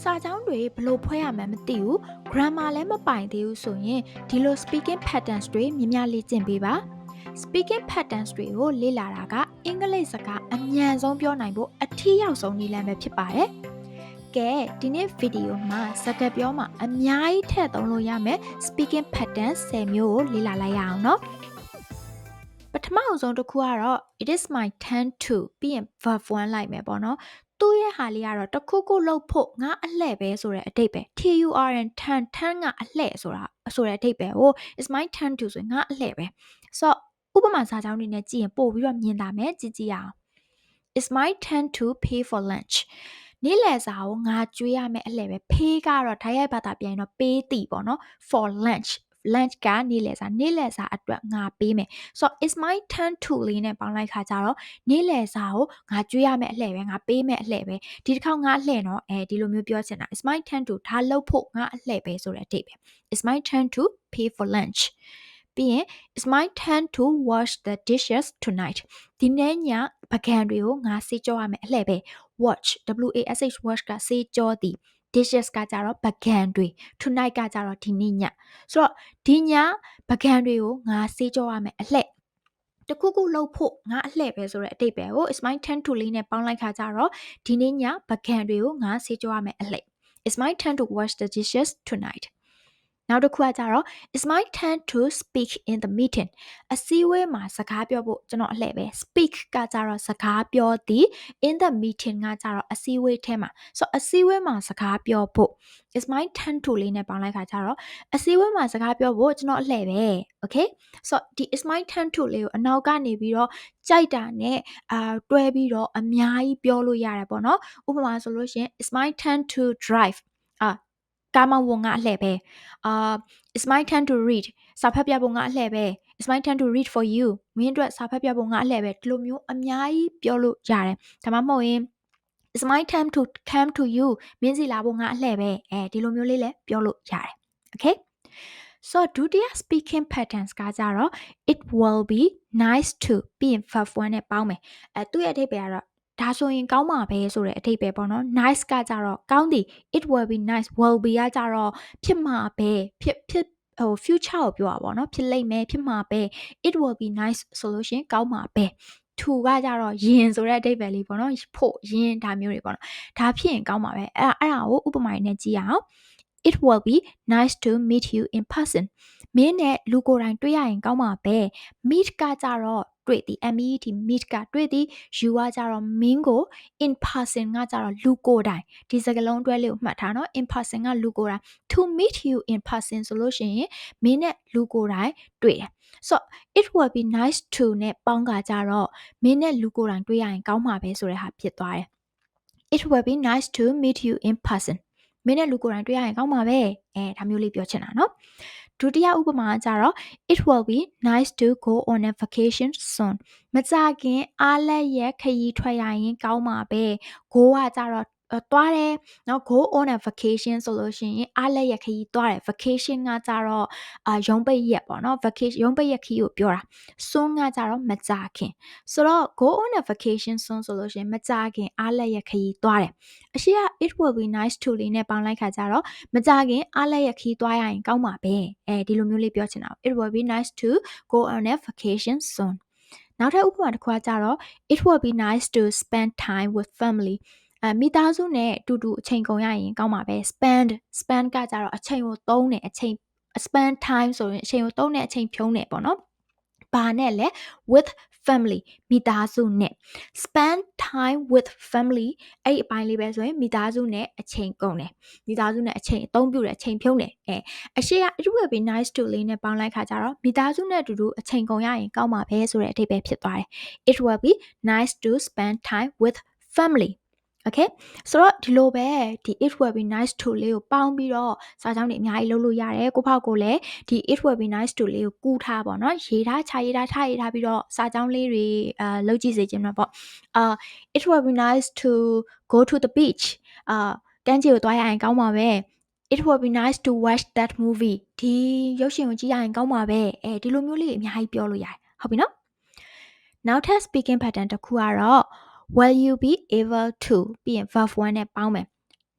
စာကြောင်းတွေဘယ်လို့ဖွဲ့ရမှန်းမသိဘူး grammar လည်းမပိုင်သေးဘူးဆိုရင်ဒီလို speaking patterns တွေမြင်များလေ့ကျင့်ပေးပါ speaking patterns တွေကိုလေ့လာတာကအင်္ဂလိပ်စကားအမြန်ဆုံးပြောနိုင်ဖို့အထီးရောက်ဆုံးနည်းလမ်းပဲဖြစ်ပါတယ်ကဲဒီနေ့ဗီဒီယိုမှာစကားပြောမှာအများကြီးထည့်သုံးလို့ရမယ် speaking patterns 10မျိုးကိုလေ့လာလိုက်ရအောင်เนาะပထမအဆုံးတစ်ခုကတော့ it is my turn to ပြီးရင် verb 1လိုက်မယ်ပေါ့နော် သူ့ရဲ့ဟာလေးကတော့တစ်ခုခုလုပ်ဖို့ငါအလှဲ့ပဲဆိုတဲ့အတိတ်ပဲ turn turn turn ကအလှဲ့ဆိုတာဆိုတဲ့အတိတ်ပဲဟို it's my turn to ဆိုရင်ငါအလှဲ့ပဲဆိုတော့ဥပမာစာကြောင်းတွေနဲ့ကြည့်ရင်ပို့ပြီးတော့မြင်လာမယ်ကြည့်ကြည့်ရအောင် it's my turn to pay for lunch နေ့လယ်စာကိုငါကျွေးရမယ်အလှဲ့ပဲ pay ကတော့ဓာတ်ရိုက်ဘာသာပြန်ရင်တော့ pay တီပေါ့နော် for lunch lunch ကနေ့လယ်စာနေ့လယ်စာအတွက်ငါပေးမယ်ဆိုတော့ it's my turn to လေးနဲ့ပေါင်းလိုက်ခါကြတော့နေ့လယ်စာကိုငါကျွေးရမယ်အလှဲ့ပဲငါပေးမယ်အလှဲ့ပဲဒီတစ်ခေါက်ငါအလှဲ့နော်အဲဒီလိုမျိုးပြောချင်တာ it's my turn to ဒါလုပ်ဖို့ငါအလှဲ့ပဲဆိုတဲ့အတိတ်ပဲ it's my turn to pay for lunch ပြီးရင် it's my turn to wash the dishes tonight ဒီနေ့ညပကံတွေကိုငါစေးကြောရမယ်အလှဲ့ပဲ watch w a s h watch ကစေးကြောသည် dishes ကကြတော့ပကံတွေ tonight ကကြတော့ဒီနေ့ညဆိုတော့ဒီညပကံတွေကိုငါစေးကြောရမယ်အလှဲ့တခုခုလှုပ်ဖို့ငါအလှဲ့ပဲဆိုတဲ့အတိတ်ပဲကို is my turn to လေးနဲ့ပေါင်းလိုက်ခါကြတော့ဒီနေ့ညပကံတွေကိုငါစေးကြောရမယ်အလှဲ့ It's my turn to wash the dishes tonight နောက်တစ်ခုကကြတော့ it's my turn to speak in the meeting အစည်းအဝေးမှာစကားပြောဖို့ကျွန်တော်အလှည့်ပဲ speak ကကြတော့စကားပြောသည် in the meeting ကကြတော့အစည်းအဝေးထဲမှာဆိုအစည်းအဝေးမှာစကားပြောဖို့ it's my turn to လေးနဲ့ပေါင်းလိုက်ခါကြတော့အစည်းအဝေးမှာစကားပြောဖို့ကျွန်တော်အလှည့်ပဲ okay ဆိုဒီ it's my turn to လေးကိုအနောက်ကနေပြီးတော့ကြိုက်တာနဲ့အာတွဲပြီးတော့အများကြီးပြောလို့ရတယ်ပေါ့နော်ဥပမာဆိုလို့ရှိရင် it's my turn to drive အာ ကားမောင်းဖို့ငါအလှည့်ပဲအာ it's my turn to read စာဖတ်ပြဖို့ငါအလှည့်ပဲ it's my turn to read for you မင်းအတွက်စာဖတ်ပြဖို့ငါအလှည့်ပဲဒီလိုမျိုးအများကြီးပြောလို့ရတယ်ဒါမှမဟုတ်ရင် it's my time to come to you မင်းစီလာဖို့ငါအလှည့်ပဲအဲဒီလိုမျိုးလေးလည်းပြောလို့ရတယ် okay so ဒုတိယ speaking patterns ကကြတော့ it will be nice to ပြီးရင် verb 1နဲ့ပေါင်းမယ်အဲသူ့ရဲ့အဓိပ္ပာယ်ကတော့ ဒါဆိုရင်ကောင်းမှာပဲဆိုတဲ့အထိပ္ပယ်ပေါ့နော် nice ကကြတော့ကောင်းသည် it will be nice will be ကကြတော့ဖြစ်မှာပဲဖြစ်ဖြစ်ဟို future ကိုပြောတာပေါ့နော်ဖြစ်လိမ့်မယ်ဖြစ်မှာပဲ it will be nice ဆိုလို့ရှင်ကောင်းမှာပဲ to ကကြတော့ယင်ဆိုတဲ့အဓိပ္ပာယ်လေးပေါ့နော်ဖို့ယင်ဒါမျိုးတွေပေါ့နော်ဒါဖြစ်ရင်ကောင်းမှာပဲအဲ့အဲ့ဒါကိုဥပမာနဲ့ကြည့်ရအောင် it will be nice to meet you in person မင်းနဲ့လူကိုယ်တိုင်တွေ့ရရင်ကောင်းမှာပဲ meet ကကြတော့တွေ့သည် MET meet ကတွေ့သည် you ကကြတော့မင်းကို in person ကကြတော့လူကိုယ်တိုင်ဒီစကားလုံးတွဲလေးကိုမှတ်ထားနော် in person ကလူကိုယ်တိုင် to meet you in person ဆိုလို့ရှိရင်မင်းနဲ့လူကိုယ်တိုင်တွေ့တယ် so it will be nice to နဲ့ပေါင်းကကြတော့မင်းနဲ့လူကိုယ်တိုင်တွေ့ရရင်ကောင်းမှာပဲဆိုတဲ့ဟာဖြစ်သွားတယ် it will be nice to meet you in person မင်းနဲ့လူကိုယ်တိုင်တွေ့ရရင်ကောင်းပါပဲအဲဒါမျိုးလေးပြောချင်တာနော်ဒုတိယဥပမာကကြတော့ it will be nice to go on a vacation soon မကြခင်အားလက်ရခရီးထွက်ရရင်ကောင်းပါပဲ go ကကြတော့သွားတယ်เนาะ go on a vacation ဆိုလို့ရှိရင်အားလက်ရက်ခရီးသွားတယ် vacation ကကြတော့အာရုံးပိတ်ရက်ပေါ့เนาะ vacation ရုံးပိတ်ရက်ခရီးကိုပြောတာ soon ကကြတော့မကြခင်ဆိုတော့ go on a vacation soon ဆိုလို့ရှိရင်မကြခင်အားလက်ရက်ခရီးသွားတယ်အရှိက it will be nice to လေးနဲ့ပေါင်းလိုက်ခါကြတော့မကြခင်အားလက်ရက်ခရီးသွားရရင်ကောင်းပါပဲအဲဒီလိုမျိုးလေးပြောချင်တာ it will be nice to go on a vacation soon နောက်ထပ်ဥပမာတစ်ခုကကြတော့ it will be nice to spend time with family အမိသားစုနဲ့အတူတူအချိန်ကုန်ရရင်ကောင်းပါပဲ spend spend ကကြတော့အချိန်ကိုသုံးတယ်အချိန် spend time ဆိုရင်အချိန်ကိုသုံးတဲ့အချိန်ဖြုံးတယ်ပေါ့နော်ဘာနဲ့လဲ with family မိသားစုနဲ့ spend time with family အဲ့အပိုင်းလေးပဲဆိုရင်မိသားစုနဲ့အချိန်ကုန်တယ်မိသားစုနဲ့အချိန်အသုံးပြုတယ်အချိန်ဖြုံးတယ်အဲအရှိက it will be nice to လေးနဲ့ပေါင်းလိုက်ခါကြတော့မိသားစုနဲ့အတူတူအချိန်ကုန်ရရင်ကောင်းပါပဲဆိုတဲ့အဓိပ္ပာယ်ဖြစ်သွားတယ် it will be nice to spend time with family okay ဆိုတော့ဒီလိုပဲဒီ it will be nice to လေးကိုပေါင်းပြီးတော့စာကြောင်းတွေအများကြီးလုပ်လို့ရတယ်ကိုဖောက်ကိုလည်းဒီ it will be nice to လေးကိုကူးထားပါတော့ရေးထားခြာရေးထားထားရေးထားပြီးတော့စာကြောင်းလေးတွေအာလုပ်ကြည့်စေချင်မှာပေါ့အာ it will be nice to go to the beach အာကမ်းခြေကိုသွားရရင်ကောင်းပါပဲ it will be nice to watch that movie ဒီရုပ်ရှင်ကိုကြည့်ရရင်ကောင်းပါပဲအဲဒီလိုမျိုးလေးအများကြီးပြောလို့ရတယ်ဟုတ်ပြီနော်နောက်ထပ် speaking pattern တစ်ခုကတော့ will you be able to ပြီးရင် verb 1နဲ့ပေါင်းမယ်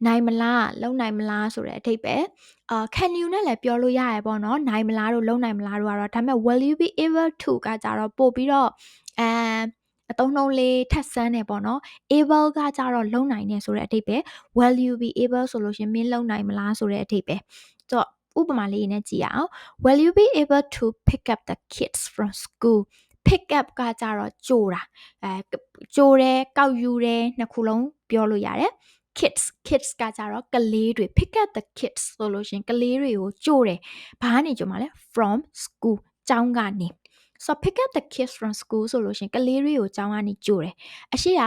နိုင်မလားလုံနိုင်မလားဆိုတဲ့အထိပ္ပယ်အာ can you နဲ့လည်းပြောလို့ရရပေါ့နော်နိုင်မလားတို့လုံနိုင်မလားတို့ကတော့ဒါပေမဲ့ will you be able to ကကြတော့ပို့ပြီးတော့အဲအသုံးနှုန်းလေးထပ်ဆန်းနေပေါ့နော် able ကကြတော့လုံနိုင်နေဆိုတဲ့အထိပ္ပယ် will you be able ဆိုလို့ရှင်မင်းလုံနိုင်မလားဆိုတဲ့အထိပ္ပယ်ဆိုတော့ဥပမာလေးနဲ့ကြည့်ရအောင် will you be able to pick up the kids from school pick up ကကြတော့ကြိုတာအဲကြိုတယ်ကောက်ယူတယ်နှစ်ခုလုံးပြောလို့ရတယ် kids kids ကကြတော့ကလေးတွေ pick up the kids ဆိုလို့ရှင်ကလေးတွေကိုကြိုတယ်ဘာကနေကြိုမှာလဲ from school ကျောင်းကနေ so pick up the kids from school ဆိုလို့ရှင်ကလေးတွေကိုကျောင်းကနေကြိုတယ်အရှိက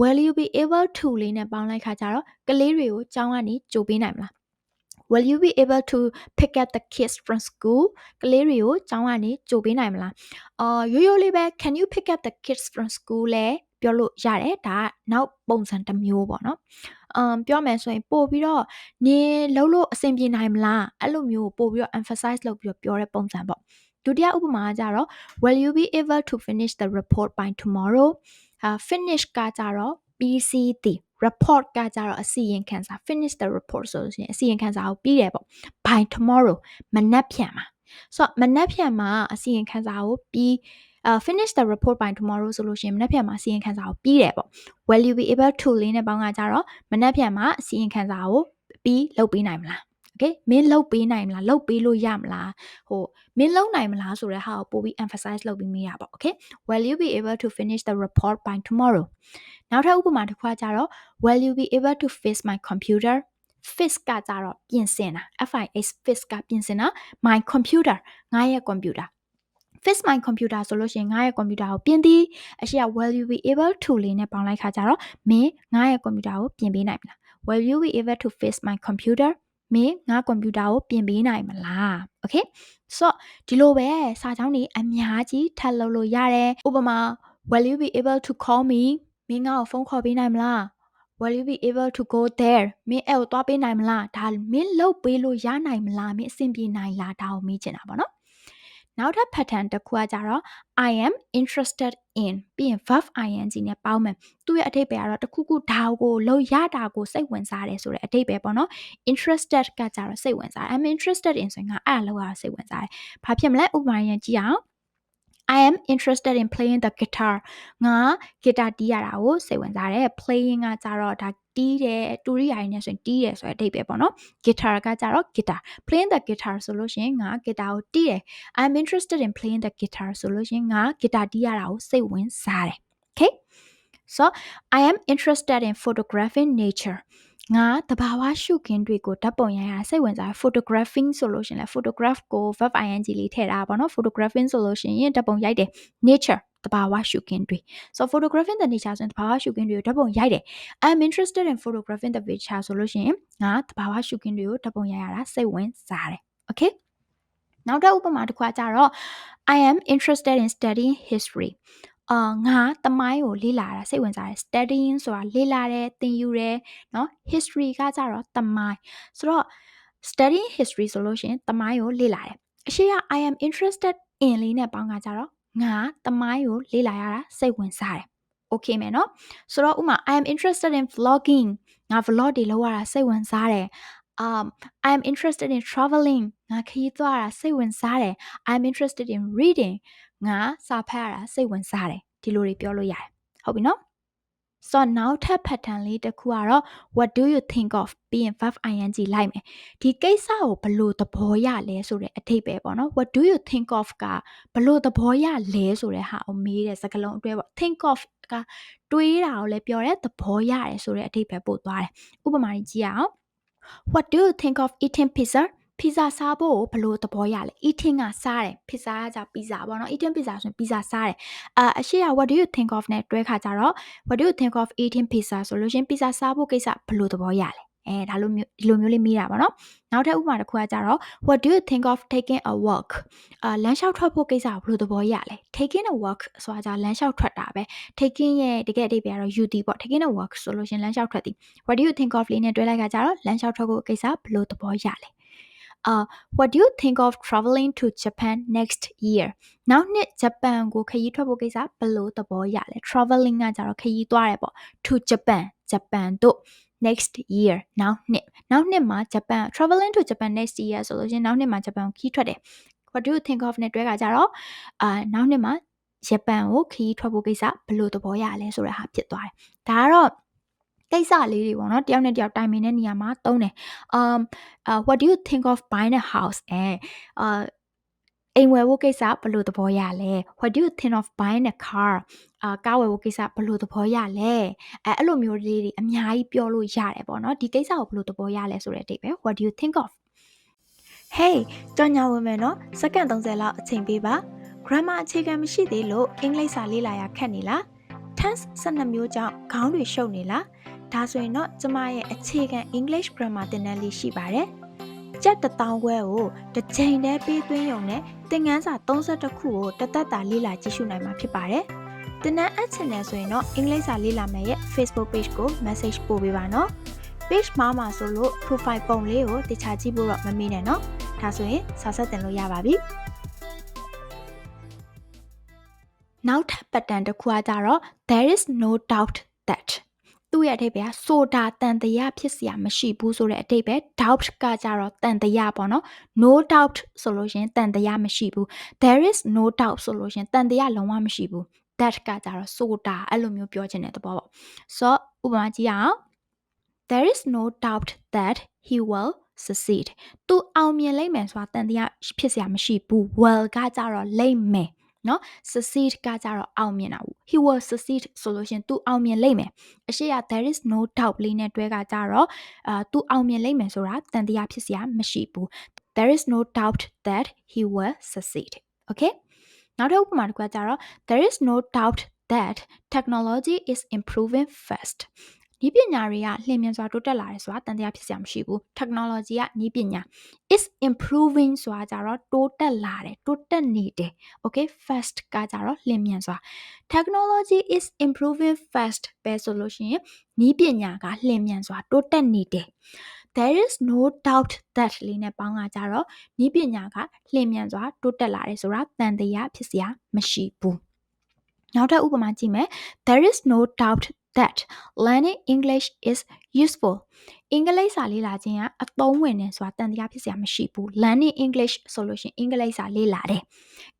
will you be able to လေးနဲ့ပေါင်းလိုက်ခါကြတော့ကလေးတွေကိုကျောင်းကနေကြိုပေးနိုင်မလား will you be able to pick up the kids from school ကလေးတွေကိုကျောင်းကနေကြိုပေးနိုင်မလားအော်ရိုးရိုးလေးပဲ can you pick up the kids from school လဲပြောလို့ရတယ်ဒါကနောက်ပုံစံတစ်မျိုးပေါ့နော်အမ်ပြောမယ်ဆိုရင်ပို့ပြီးတော့နင်လှုပ်လို့အဆင်ပြေနိုင်မလားအဲ့လိုမျိုးပို့ပြီးတော့ emphasize လုပ်ပြီးတော့ပြောတဲ့ပုံစံပေါ့ဒုတိယဥပမာကကြတော့ will you be able to finish the report by tomorrow အာ finish ကကြတော့ပြီးစီးသည် report ကကြတော့အစီရင်ခံစာ finish the report ဆိုလို့ရှိရင်အစီရင်ခံစာကိုပြီးတယ်ပေါ့ by tomorrow မနက်ဖြန်မှာဆိုတော့မနက်ဖြန်မှာအစီရင်ခံစာကိုပြီးအာ finish the report by tomorrow ဆိုလို့ရှိရင်မနက်ဖြန်မှာအစီရင်ခံစာကိုပြီးတယ်ပေါ့ will you be able to လေးနဲ့ပေါင်းကကြတော့မနက်ဖြန်မှာအစီရင်ခံစာကိုပြီးလုပ်ပေးနိုင်မလား okay မင်းလုပ်ပေးနိုင်မလားလုပ်ပေးလို့ရမလားဟိုမင်းလုပ်နိုင်မလားဆိုတဲ့ဟာကိုပို့ပြီး emphasize လုပ်ပြီးမေးရပါ okay will you be able to finish the report by tomorrow နောက်ထပ်ဥပမာတစ်ခုကကြတော့ will you be able to fix my computer fix ကကြတော့ပြင်ဆင်တာ fix fix ကပြင်ဆင်တာ my computer ငါရဲ့ computer fix my computer ဆိုလို့ရှိရင်ငါရဲ့ computer ကိုပြင်သည်အရှိက will you be able to လေးနဲ့ပေါင်းလိုက်ခါကြတော့မင်းငါရဲ့ computer ကိုပြင်ပေးနိုင်မလား will you be able to fix my computer မင်းငါ computer ကိုပြင်ပေးနိုင်မလား okay ဆိုတော့ဒီလိုပဲစာကြောင်းတွေအများကြီးထပ်လုပ်လို့ရတယ်ဥပမာ will you be able to call me မင်းငါ့ကိုဖုန်းခေါ်ပေးနိုင်မလား will you be able to go there မင်းအဲ့ကိုသွားပေးနိုင်မလားဒါမင်းလုပ်ပေးလို့ရနိုင်မလားမင်းအဆင်ပြေနိုင်လားဒါကိုမေးချင်တာပေါ့နော်နောက်ထပ် pattern တစ်ခုကကြတော့ I am interested in ပြီးရင် verb ing နဲ့ပေါင်းမယ်သူ့ရဲ့အထိပ္ပယ်ကတော့တခုခုဒါကိုလုပ်ရတာကိုစိတ်ဝင်စားတယ်ဆိုတဲ့အထိပ္ပယ်ပေါ့နော် interested ကကြတော့စိတ်ဝင်စားတယ် I'm interested in ဆိုရင်ငါအဲ့ဒါလောက်ရစိတ်ဝင်စားတယ်ဘာဖြစ်မလဲဥပမာရကြည့်အောင် I am interested in playing the guitar ငါဂီတာတီးရတာကိုစိတ်ဝင်စားတယ် playing ကကြတော့ဒါတီးတယ်တူရီရိုင်းနေဆိုရင်တီးတယ်ဆိုတဲ့အဓိပ္ပာယ်ပေါ့နော် guitar ကကြတော့ guitar playing the guitar ဆိုလို့ရှိရင်ငါဂီတာကိုတီးတယ် I'm interested in playing the guitar ဆိုလို့ရှိရင်ငါဂီတာတီးရတာကိုစိတ်ဝင်စားတယ် okay so I am interested in photographing nature ငါတဘာဝရှုခင်းတွေကိုဓာတ်ပုံရိုက်ရစိတ်ဝင်စား photographing ဆိုလို့ရှင်လဲ photograph ကို verb ing လေးထည့်တာပေါ့နော် photographing ဆိုလို့ရှင်ရင်ဓာတ်ပုံရိုက်တယ် nature တဘာဝရှုခင်းတွေ so photographing the nature ဆိုရင်တဘာဝရှုခင်းတွေကိုဓာတ်ပုံရိုက်တယ် i'm interested in photographing the nature ဆိုလို့ရှင်ငါတဘာဝရှုခင်းတွေကိုဓာတ်ပုံရိုက်ရတာစိတ်ဝင်စားတယ် okay နောက်တစ်ဥပမာတစ်ခုကကြတော့ I am interested in studying history အာငါတမိုင်းကိုလေ့လာတာစိတ်ဝင်စားတယ် studying ဆိုတာလေ့လာတယ်သင်ယူတယ်เนาะ history ကကြတော့တမိုင်းဆိုတော့ studying history ဆိုလို့ရှိရင်တမိုင်းကိုလေ့လာတယ်အရှိက I am interested in လေးနဲ့ပေါင်းကကြတော့ငါတမိုင်းကိုလေ့လာရတာစိတ်ဝင်စားတယ် okay မယ်เนาะဆိုတော့ဥမာ I am interested in vlogging ငါ vlog တွေလုပ်ရတာစိတ်ဝင်စားတယ် um I am interested in traveling ငါခရီးသွားတာစိတ်ဝင်စားတယ် I am interested in reading ငါစာဖတ်ရတာစိတ်ဝင်စားတယ်ဒီလိုတွေပြောလို့ရတယ်ဟုတ်ပြီနော်ဆိုတော့နောက်ထပ် pattern လေးတစ်ခုကတော့ what do you think of ပြီးရင် verb ing လိုက်မယ်ဒီကိစ္စကိုဘလို့သဘောရလဲဆိုတဲ့အထိပ္ပယ်ပေါ့နော် what do you think of ကဘလို့သဘောရလဲဆိုတဲ့ဟာကိုမေးတဲ့စကားလုံးအတွဲပေါ့ think of ကတွေးတာကိုလည်းပြောတဲ့သဘောရတယ်ဆိုတဲ့အထိပ္ပယ်ပို့သွားတယ်ဥပမာကြီးကြည့်အောင် what do you think of eating pizza ပီဇာစားဖို့ဘလို့သဘောရလဲ eating ကစားတယ်ပီဇာကကြပီဇာပေါ့နော် eating pizza ဆိုရင်ပီဇာစားတယ်အာအရှိက what do you think of နဲ့တွဲခါကြတော့ what do you think of eating pizza ဆိုလို့ရှင်ပီဇာစားဖို့ကိစ္စဘလို့သဘောရလဲအဲဒါလိုမျိုးဒီလိုမျိုးလေးမေးတာပေါ့နော်နောက်ထပ်ဥပမာတစ်ခုကကြတော့ what do you think of taking a walk အာလမ်းလျှောက်ထွက်ဖို့ကိစ္စဘလို့သဘောရလဲ taking a walk ဆိုတာကြလမ်းလျှောက်ထွက်တာပဲ taking ရဲ့တကယ်အဓိပ္ပာယ်ကတော့ UT ပေါ့ taking a walk ဆိုလို့ရှင်လမ်းလျှောက်ထွက်သည် what do you think of လေးနဲ့တွဲလိုက်ကကြတော့လမ်းလျှောက်ထွက်ဖို့ကိစ္စဘလို့သဘောရလဲ uh what do you think of traveling to Japan next year နောက်နှစ်ဂျပန်ကိုခရီးထွက်ဖို့ကိစ္စဘယ်လိုသဘောရလဲ traveling ကကြတော့ခရီးသွားတယ်ပေါ့ to Japan ဂျပန်တို့ next year နောက်နှစ်နောက်နှစ်မှာဂျပန် traveling to Japan next year ဆိုလို့ရှရင်နောက်နှစ်မှာဂျပန်ကိုခီးထွက်တယ် what do you think of နဲ့တွဲကကြတော့အာနောက်နှစ်မှာဂျပန်ကိုခီးထွက်ဖို့ကိစ္စဘယ်လိုသဘောရလဲဆိုတဲ့ဟာဖြစ်သွားတယ်ဒါကတော့ ကိစ္စလေးတွေပေါ့နော်တယောက်နဲ့တယောက်တိုင်ပင်တဲ့နေရာမှာသုံးတယ် um uh, what do you think of buying a house and uh အိမ်ဝယ်ဖို့ကိစ္စဘယ်လိုသဘောရလဲ what do you think of buying a car အာကားဝယ်ဖို့ကိစ္စဘယ်လိုသဘောရလဲအဲအဲ့လိုမျိုးလေးတွေအများကြီးပြောလို့ရတယ်ပေါ့နော်ဒီကိစ္စကိုဘယ်လိုသဘောရလဲဆိုတဲ့အတိတ်ပဲ what do you think of hey ကြောင်ညာဝင်မယ်နော်စက္ကန့်30လောက်အချိန်ပေးပါ grammar အခြေခံမရှိသေးလို့အင်္ဂလိပ်စာလေ့လာရခက်နေလား tense 12မျိုးကြောင့်ခေါင်းတွေရှုပ်နေလား ဒါဆိုရင်တော့ကျမရဲ့အခြေခံ English grammar သင်တန်းလေးရှိပါတယ်ကြက်တစ်တောင်းခွဲကိုတစ်ချိန်တည်းပေးသွင်းရုံနဲ့သင်ခန်းစာ32ခုကိုတသက်တာလေ့လာကြည့်ရှုနိုင်မှာဖြစ်ပါတယ်သင်တန်းအပ်ချင်တယ်ဆိုရင်တော့အင်္ဂလိပ်စာလေ့လာမယ်ရဲ့ Facebook page ကို message ပို့ပေးပါနော် page မှာမှာဆိုလို့ profile ပုံလေးကိုတခြားကြည့်ဖို့တော့မမေ့နဲ့နော်ဒါဆိုရင်စာဆက်တင်လို့ရပါပြီနောက်ထပ်ပတ်တန်တစ်ခုကကြတော့ there is no doubt that သူ့ရဲ့အဓိပ္ပာယ်ဆိုတာတန်တရားဖြစ်စရာမရှိဘူးဆိုတဲ့အဓိပ္ပာယ် doubt ကကြတော့တန်တရားပေါ့နော် no doubt ဆိုလို့ရှင်တန်တရားမရှိဘူး there is no doubt ဆိုလို့ရှင်တန်တရားလုံးဝမရှိဘူး that ကကြတော့ဆိုတာအဲ့လိုမျိုးပြောချင်တဲ့သဘောပေါ့ဆိုဥပမာကြည့်ရအောင် there is no doubt that he will succeed သူအောင်မြင်လိမ့်မယ်ဆိုတာတန်တရားဖြစ်စရာမရှိဘူး well ကကြတော့လိမ့်မယ် နော် succeed ကကြတော့အောင်မြင်တာဘူး he will succeed ဆိုလို့ရှင်သူအောင်မြင်လိမ့်မယ်အရှိရ there is no doubt လေးနဲ့တွဲကကြတော့အာသူအောင်မြင်လိမ့်မယ်ဆိုတာတန်တရားဖြစ်စရာမရှိဘူး there is no doubt that he will succeed okay နောက်တစ်ဥပမာတစ်ခုကကြတော့ there is no doubt that technology is improving fast ဤပညာတွေကလျင်မြန်စွာတိုးတက်လာတယ်ဆိုတာတန်တရားဖြစ်စရာမရှိဘူး technology ကဤပညာ is improving ဆိုတာကြတော့တိုးတက်လာတယ်တိုးတက်နေတယ် okay fast ကကြတော့လျင်မြန်စွာ technology is improving fast ပဲဆိုလို့ရှိရင်ဤပညာကလျင်မြန်စွာတိုးတက်နေတယ် there is no doubt that လေးနဲ့ပေါင်းကကြတော့ဤပညာကလျင်မြန်စွာတိုးတက်လာတယ်ဆိုတာတန်တရားဖြစ်စရာမရှိဘူးနောက်ထပ်ဥပမာကြည့်မယ် there is no doubt that learning English is useful အင်္ဂလိပ်စာလေ့လာခြင်းကအသုံးဝင်တယ်ဆိုတာတန်တရားဖြစ်စရာမရှိဘူး learning English ဆိုလို့ရှိရင်အင်္ဂလိပ်စာလေ့လာတယ်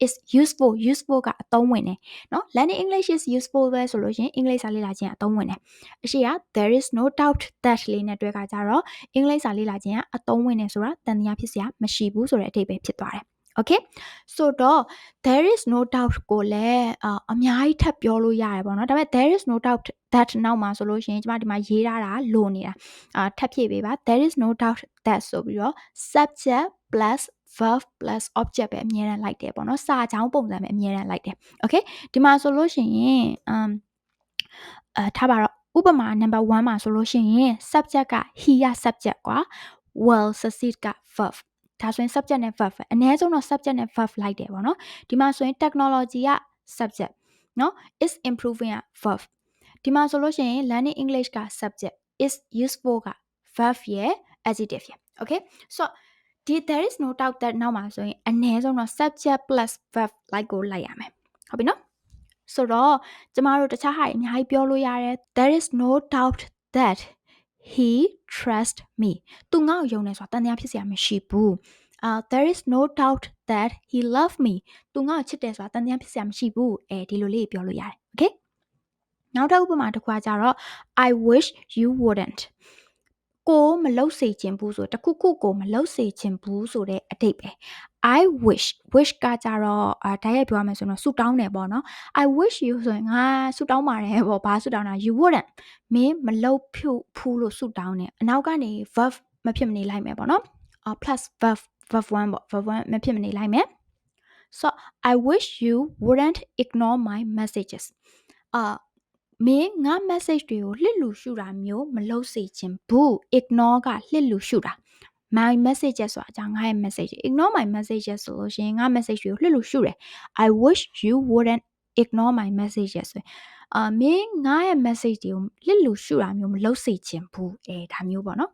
is useful useful ကအသုံးဝင်တယ်เนาะ learning English is useful ပဲဆိုလို့ရှိရင်အင်္ဂလိပ်စာလေ့လာခြင်းကအသုံးဝင်တယ်အရှိက there is no doubt that လေးနဲ့တွဲကကြတော့အင်္ဂလိပ်စာလေ့လာခြင်းကအသုံးဝင်တယ်ဆိုတာတန်တရားဖြစ်စရာမရှိဘူးဆိုတဲ့အဓိပ္ပာယ်ဖြစ်သွားတယ် okay ဆိုတော့ there is no doubt ကိုလည်းအများကြီးထပ်ပြောလို့ရတယ်ပေါ့နော်ဒါပေမဲ့ there is no doubt that နောက်မှာဆိုလို့ရှိရင်ကျွန်မဒီမှာရေးထားတာလိုနေတာအာထပ်ဖြည့်ပေးပါ there is no doubt that ဆိုပြီးတော့ subject plus verb plus object ပဲအမြဲတမ်းလိုက်တယ်ပေါ့နော်စာချောင်းပုံစံပဲအမြဲတမ်းလိုက်တယ် okay ဒီမှာဆိုလို့ရှိရင် um အဲထားပါတော့ဥပမာ number 1မှာဆိုလို့ရှိရင် subject က he က subject ကွာ will succeed က verb ဒါဆိုရင် subject နဲ့ verb ပဲအနည်းဆုံးတော့ subject နဲ့ verb လိုက်တယ်ပေါ့နော်ဒီမှာဆိုရင် technology က subject နော် is improving က verb ဒီမှာဆိုလို့ရှိရင် learning english က subject is useful က verb ရဲ့ adjective ရဲ့ okay so ဒီ there is no doubt that နောက်မှာဆိုရင်အနည်းဆုံးတော့ subject plus verb လိုက်ကိုလိုက်ရမယ်ဟုတ်ပြီနော်ဆိုတော့ကျမတို့တခြားဟာတွေအများကြီးပြောလို့ရတယ် there is no doubt that he trust me သူငါ့ကိုယုံတယ်ဆိုတာတန်တရားဖြစ်စရာမရှိဘူး uh there is no doubt that he love me သူငါ့ကိုချစ်တယ်ဆိုတာတန်တရားဖြစ်စရာမရှိဘူးအဲဒီလိုလေးပြောလို့ရတယ် okay နောက်တစ်ဥပမာတစ်ခုကကြတော့ I wish you wouldn't ကိုမလှုပ်စေခြင်းဘူးဆိုတခုခုကိုမလှုပ်စေခြင်းဘူးဆိုတဲ့အတိတ်ပဲ I wish wish ကကြတော့အာဓာတ်ရိုက်ပြောရမယ်ဆိုတော့ဆူတောင်းတယ်ပေါ့နော် I wish you ဆိုရင်ငါဆူတောင်းပါတယ်ပေါ့ဘာဆူတောင်းတာ you wouldn't မင်းမလှုပ်ဖြူဖူးလို့ဆူတောင်းတယ်အနောက်ကနေ verb မဖြစ်မနေလိုက်မယ်ပေါ့နော် plus verb verb 1ပေါ့ verb 1မဖြစ်မနေလိုက်မယ် so I wish you wouldn't ignore my messages အာမင်းငါ message တွေကိုလှစ်လူရှုတာမျိုးမလုပ်စေချင်ဘူး ignore ကလှစ်လူရှုတာ my messages ဆိုတာအကြောင်းငါရဲ့ message ignore my messages ဆိုလို့ရှိရင်ငါ message တွေကိုလှစ်လူရှုတယ် I wish you wouldn't ignore my messages ဆိုအာမင်းငါရဲ့ message တွေကိုလှစ်လူရှုတာမျိုးမလုပ်စေချင်ဘူးအဲဒါမျိုးပေါ့နော်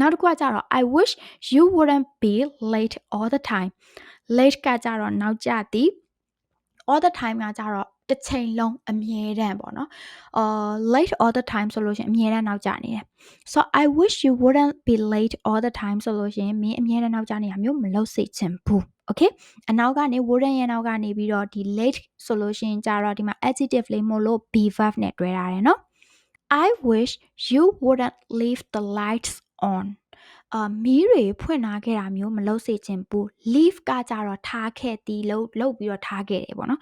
နောက်တစ်ခုကကြတော့ I wish you wouldn't be late all the time late ကကြတော့နောက်ကျသည် all the time ကကြတော့ တစ်ချိန်လုံးအမြဲတမ်းပေါ့နော်အာ late all the time ဆိုလို့ရှရင်အမြဲတမ်းနောက်ကျနေတယ် so i wish you wouldn't be late all the time ဆိုလို့ရှရင်မင်းအမြဲတမ်းနောက်ကျနေတာမျိုးမလုပ်စေချင်ဘူး okay အနောက်ကနေ wouldn't ရဲ့နောက်ကနေပြီးတော့ဒီ late ဆိုလို့ရှရင်ကြတော့ဒီမှာ adjective လေးမို့လို့ be verb နဲ့တွဲထားတယ်နော် I wish you wouldn't leave the lights on အာမီးတွေဖွင့်ထားခဲ့တာမျိုးမလုပ်စေချင်ဘူး leave ကကြတော့ထားခဲ့တီးလို့လုပ်ပြီးတော့ထားခဲ့တယ်ပေါ့နော်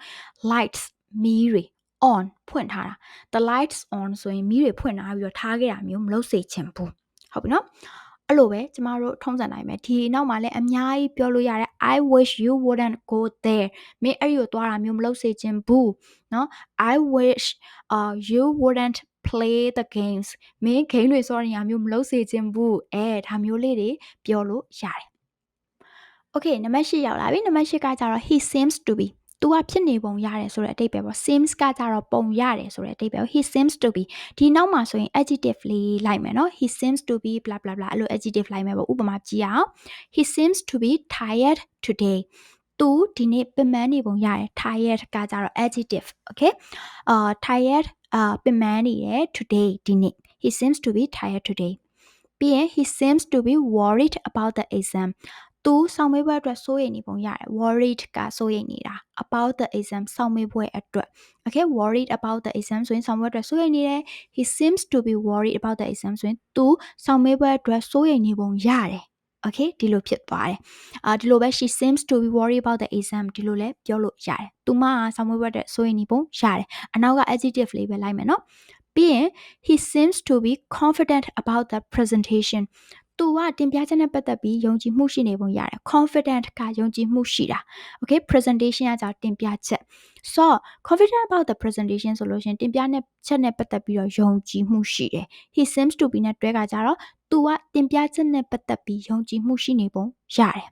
lights မီးတွေ on ဖွင့်ထားတာ the lights on ဆိုရင်မီးတွေဖွင့်ထားပြီးတော့ထားခဲ့တာမျိုးမလုပ်စေချင်ဘူးဟုတ်ပြီနော်အဲ့လိုပဲကျမတို့ထုံးစံတိုင်းပဲဒီနောက်မှာလည်းအများကြီးပြောလို့ရတယ် I wish you wouldn't go there မင်းအဲ့ဒီကိုသွားတာမျိုးမလုပ်စေချင်ဘူးเนาะ I wish uh you wouldn't play the games မင်း game တွေဆော်ရမျိုးမလုပ်စေချင်ဘူးအဲဒါမျိုးလေးတွေပြောလို့ရတယ် Okay နံပါတ်8ရောက်လာပြီနံပါတ်8ကကြတော့ he seems to be तू ကဖြစ်နေပုံရတယ်ဆိုတဲ့အတိတ်ပဲပေါ့ seems ကကြတော့ပုံရတယ်ဆိုတဲ့အတိတ်ပဲ he seems to be ဒီနောက်မှာဆိုရင် adjective လေးလိုက်မယ်နော် he seems to be blah blah blah အဲ့လို adjective လိုက်မယ်ပေါ့ဥပမာကြည့်အောင် he seems to be tired today သူဒီနေ့ပင်ပန်းနေပုံရတယ် tired ကကြတော့ adjective okay အာ tired အာပင်ပန်းနေရ today ဒီနေ့ he seems to be tired today ပြီးရင် he seems to be worried about the exam သူစောင့်မေးပွဲအတွက်စိုးရိမ်နေပုံရတယ် worried ကစိုးရိမ်နေတာ about the exam စောင့်မေးပွဲအတွက် okay worried about the exam ဆိုရင်စောင့်မေးပွဲအတွက်စိုးရိမ်နေတယ် he seems to be worried about the exam ဆိုရင်သူစောင့်မေးပွဲအတွက်စိုးရိမ်နေပုံရတယ် okay ဒီလိုဖြစ်သွားတယ်အာဒီလိုပဲ she seems to be worried about the exam ဒီလိုလဲပြောလို့ရတယ်သူမဆောင်းမွေးဘက်တဲ့စိုးရိမ်နေပုံရတယ်အနောက်က adjective လေးပဲလိုက်မယ်နော်ပြီးရင် he seems to be confident about the presentation သူကတင်ပြချက်နဲ့ပတ်သက်ပြီးယုံကြည်မှုရှိနေပုံရတယ် confident ကယုံကြည်မှုရှိတာ okay presentation ကကြောင့်တင်ပြချက် so confident about the presentation ဆိုလို့ရှင်တင်ပြနဲ့ချက်နဲ့ပတ်သက်ပြီးတော့ယုံကြည်မှုရှိတယ် he seems to be နဲ့တွဲကကြတော့သူကတင်ပြချက်နဲ့ပတ်သက်ပြီးယုံကြည်မှုရှိနေပုံရတယ်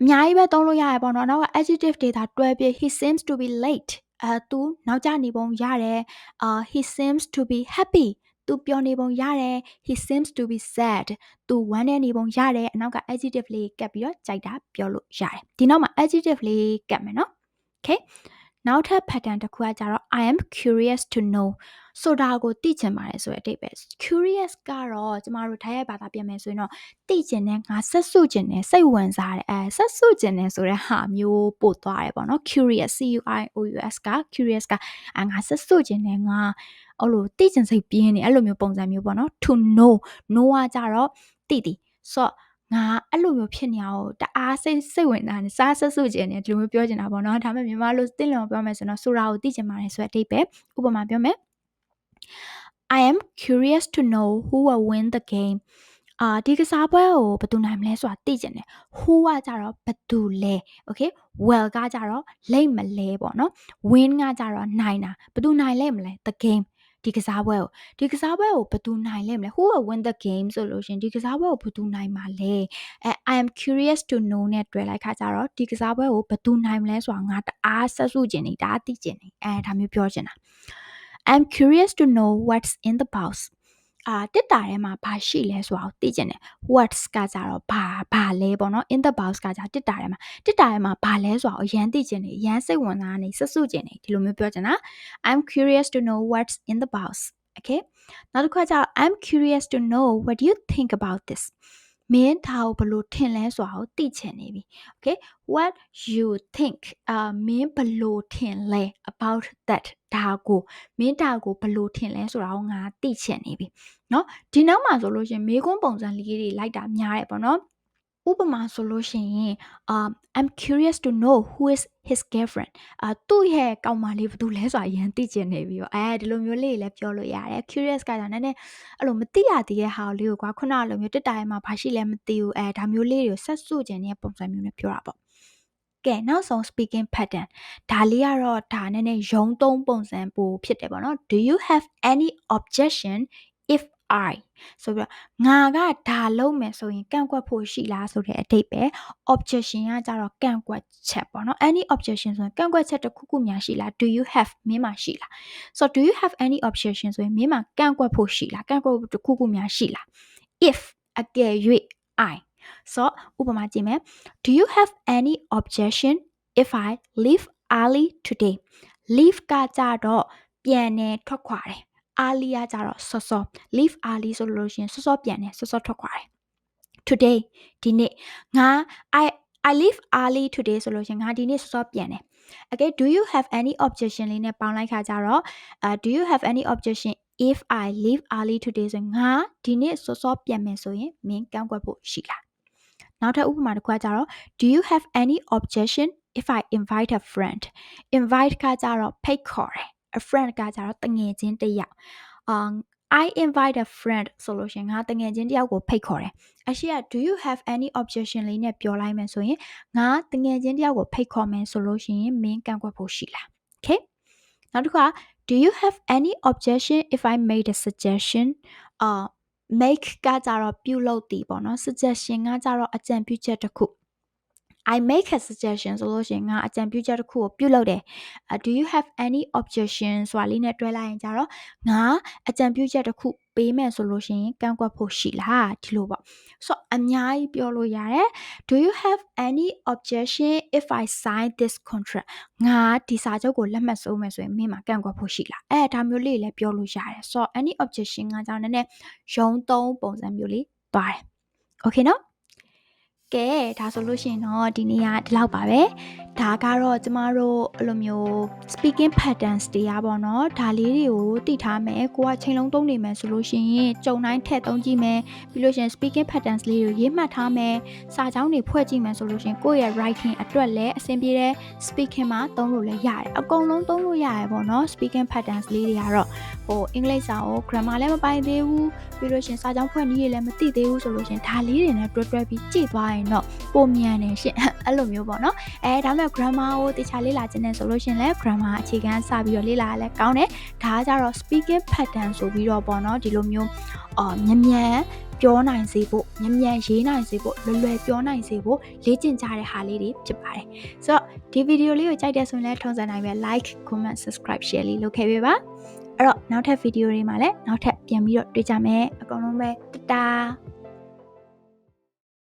အများကြီးပဲသုံးလို့ရတယ်ပေါ့နော်နောက်က adjective တွေဒါတွဲပြီး he seems to be late အဲသူနောက်ကျနေပုံရတယ်အာ he seems to be happy သူပျော်နေပုံရတယ် he seems to be sad သူဝမ်းနည်းနေပုံရတယ်အနောက်က adjective လေးကပ်ပြီးတော့ကြိုက်တာပြောလို့ရတယ်ဒီနောက်မှာ adjective လေးကပ်မယ်နော် okay နောက်ထပ် pattern တစ်ခုကကြတော့ I am curious to know ဆိုတာကိုသိချင်ပါတယ်ဆိုတဲ့အတိတ်ပဲ curious ကတော့ကျမတို့ထိုင်ရိုက်ဘာသာပြန်မယ်ဆိုရင်တော့သိချင်တယ်ငါဆက်စုချင်တယ်စိတ်ဝင်စားတယ်အဲဆက်စုချင်တယ်ဆိုတဲ့ဟာမျိုးပို့သွားတယ်ပေါ့နော် curious c u i o u s က curious ကအာငါဆက်စုချင်တယ်ငါ အဲ့လိုသိချင်စိတ်ပြင်းနေအဲ့လိုမျိုးပုံစံမျိုးပေါ့နော် to know know ကကြတော့သိသည်ဆိုတော့ငါအဲ့လိုမျိုးဖြစ်နေအောင်တအားစိတ်စိတ်ဝင်စားနေစားဆက်စုကျင်နေဒီလိုမျိုးပြောချင်တာပေါ့နော်ဒါပေမဲ့မြန်မာလိုတင့်လွန်ပြောမယ်ဆိုတော့ဆိုတာကိုသိချင်ပါတယ်ဆိုတဲ့အတိတ်ပဲဥပမာပြောမယ် I am curious to know who will win the game အာဒီကစားပွဲကိုဘယ်သူနိုင်မလဲဆိုတာသိချင်တယ် who ကကြတော့ဘယ်သူလဲ okay well ကကြတော့လိမ့်မလဲပေါ့နော် win ကကြတော့နိုင်တာဘယ်သူနိုင်လဲမလဲ the game ဒီကစားပွဲကိုဒီကစားပွဲကိုဘယ်သူနိုင်လဲမလဲ who will win the game ဆိုလို့ရှင်ဒီကစားပွဲကိုဘယ်သူနိုင်မှာလဲအဲ I am curious to know နဲ့တွေ့လိုက်ခါကြတော့ဒီကစားပွဲကိုဘယ်သူနိုင်မလဲဆိုတာငါတအားဆက်စုကျင်နေတအားသိကျင်နေအဲဒါမျိုးပြောချင်တာ I'm curious to know what's in the box အာတစ်တာထဲမှာဘာရှိလဲဆိုတာကိုသိချင်တယ် what's ကကြတော့ဘာဘာလဲပေါ့နော် in the box ကကြတစ်တာထဲမှာတစ်တာထဲမှာဘာလဲဆိုတာကိုရမ်းသိချင်တယ်ရမ်းစိတ်ဝင်စားနေစစွချင်တယ်ဒီလိုမျိုးပြောချင်တာ I'm curious to know what's in the box okay နောက်တစ်ခါကျတော့ I'm curious to know what do you think about this မင်းဒါကိုဘလို့ထင်လဲဆိုတာကိုသိချင်နေပြီ okay what you think အာမင်းဘလို့ထင်လဲ about that ဒါကိုမင်းဒါကိုဘလို့ထင်လဲဆိုတာကိုငါသိချင်နေပြီเนาะဒီနောက်မှာဆိုလို့ရှင်မေကွန်းပုံစံလေးတွေလိုက်တာများတယ်ပေါ့နော် ဥပမာဆိုလို့ရှိရင် um I'm curious to know who is his girlfriend အာသူ့ရဲ့ကောင်မလေးဘယ်သူလဲဆိုတာအရင်သိချင်နေပြီပေါ့အဲဒီလိုမျိုးလေးလည်းပြောလို့ရတယ် curious ကကြောင့်နည်းနည်းအဲ့လိုမသိရသေးတဲ့ဟာလေးကိုကွာခုနလိုမျိုးတက်တာရဲ့မှာဘာရှိလဲမသိဘူးအဲဒါမျိုးလေးတွေကိုဆက်စုခြင်းတဲ့ပုံစံမျိုးနဲ့ပြောတာပေါ့ကဲနောက်ဆုံး speaking pattern ဒါလေးကတော့ဒါနည်းနည်းယုံသုံးပုံစံပိုဖြစ်တယ်ပေါ့နော် do you have any objection if I ဆိုပြီးတော့ငါကဒါလုံးမယ်ဆိုရင်ကန့်ကွက်ဖို့ရှိလားဆိုတဲ့အတိတ်ပဲ objection ကကြတော့ကန့်ကွက်ချက်ပေါ့နော် any objection ဆိုရင်ကန့်ကွက်ချက်တစ်ခုခုများရှိလား do you have မင်းမှာရှိလား so do you have any objection ဆိုရင်မင်းမှာကန့်ကွက်ဖို့ရှိလားကန့်ကွက်ဖို့တစ်ခုခုများရှိလား if အကယ်၍ I so ဥပမာကြည့်မယ် do you have any objection if I leave early today leave ကကြတော့ပြန်နေထွက်ခွာတယ် early ကကြတော့စောစော leave early ဆိုလို့ရှိရင်စောစောပြန်နေစောစောထွက်ခွာတယ် today ဒီနေ့ငါ I I leave early today ဆိုလို့ရှိရင်ငါဒီနေ့စောစောပြန်တယ် okay do you have any objection လေးနဲ့ပေါင်းလိုက်ခါကြတော့အဲ do you have any objection if I leave early today ဆိုရင်ငါဒီနေ့စောစောပြန်မယ်ဆိုရင်မင်းကန့်ကွက်ဖို့ရှိလားနောက်ထပ်ဥပမာတစ်ခုကကြတော့ do you have any objection if I invite a friend invite ကကြတော့ဖိတ်ခေါ်တယ် a friend ကကြတော့တငယ်ချင်းတစ်ယောက်အာ I invite a friend ဆိုလို့ရှရင်ငါတငယ်ချင်းတစ်ယောက်ကိုဖိတ်ခေါ်တယ်အရှိက do you have any objection လေးနဲ့ပြောလိုက်မယ်ဆိုရင်ငါတငယ်ချင်းတစ်ယောက်ကိုဖိတ်ခေါ်မယ်ဆိုလို့ရှိရင်မင်းကန့်ကွက်ဖို့ရှိလား okay နောက်တစ်ခါ do you have any objection if I made a suggestion အာ make ကကြတော့ပြုလုပ်တည်ပေါ့နော် suggestion ကကြတော့အကြံပြုချက်တစ်ခု I make a suggestion ဆိုလို့ရှိရင်ငါအကြံပြုချက်တစ်ခုကိုပြုလုပ်တယ် uh, do you have any objection ဆိုတာလေးနဲ့တွဲလိုက်ရင်ကြတော့ငါအကြံပြုချက်တစ်ခုပေးမယ်ဆိုလို့ရှိရင်ကန့်ကွက်ဖို့ရှိလားဒီလိုပေါ့ဆိုတော့အများကြီးပြောလို့ရတယ် do you have any objection if I sign this contract ငါဒီစာချုပ်ကိုလက်မှတ်စိုးမယ်ဆိုရင်မင်းမှာကန့်ကွက်ဖို့ရှိလားအဲဒါမျိုးလေးလည်းပြောလို့ရတယ်ဆိုတော့ any objection ကကြောင့်နည်းနည်းရုံသုံးပုံစံမျိုးလေးသွားတယ် okay နော် ကဲဒါဆိုလို့ရှိရင်တော့ဒီနေ့ကဒီလောက်ပါပဲဒါကတော့ကျမတို့အဲ့လိုမျိုး speaking patterns တရားပေါ့နော်ဒါလေးတွေကိုသိထားမယ်ကိုကချိန်လုံးသုံးနေမယ်ဆိုလို့ရှိရင်ကြုံတိုင်းထည့်သုံးကြည့်မယ်ပြီးလို့ရှိရင် speaking patterns လေးတွေကိုရေးမှတ်ထားမယ်စာကြောင်းတွေဖွဲ့ကြည့်မယ်ဆိုလို့ရှိရင်ကိုယ့်ရဲ့ writing အတွက်လည်းအဆင်ပြေတဲ့ speaking မှာသုံးလို့လည်းရတယ်အကုန်လုံးသုံးလို့ရတယ်ပေါ့နော် speaking patterns လေးတွေကတော့ဟိုအင်္ဂလိပ်စာကို grammar လည်းမပိုင်သေးဘူးပြီးလို့ရှိရင်စာကြောင်းဖွဲ့နည်းတွေလည်းမသိသေးဘူးဆိုလို့ရှိရင်ဒါလေးတွေနဲ့တွဲတွဲပြီးကြည့်သွားရင်တော့ပုံမြန်နေရှင်အဲ့လိုမျိုးပေါ့နော်အဲဒါမဲ့ grammar ကိုတခြားလေ့လာခြင်းနဲ့ဆိုလို့ရှင်လဲ grammar အခြေခံစပြီးတော့လေ့လာရလဲကောင်းတယ်ဒါကကြတော့ speaking pattern ဆိုပြီးတော့ပေါ့နော်ဒီလိုမျိုးအော်မြန်မြန်ပြောနိုင်စေဖို့မြန်မြန်ရေးနိုင်စေဖို့လွယ်လွယ်ပြောနိုင်စေဖို့လေ့ကျင့်ကြတဲ့ဟာလေးတွေဖြစ်ပါတယ်ဆိုတော့ဒီဗီဒီယိုလေးကိုကြိုက်တဲ့ဆိုရင်လည်းထုံးစံနိုင်ပဲ like comment subscribe share လေးလုပ်ခဲ့ပေးပါအဲ့တော့နောက်ထပ်ဗီဒီယိုတွေမှာလည်းနောက်ထပ်ပြန်ပြီးတော့တွေ့ကြမယ်အကုန်လုံးပဲတတား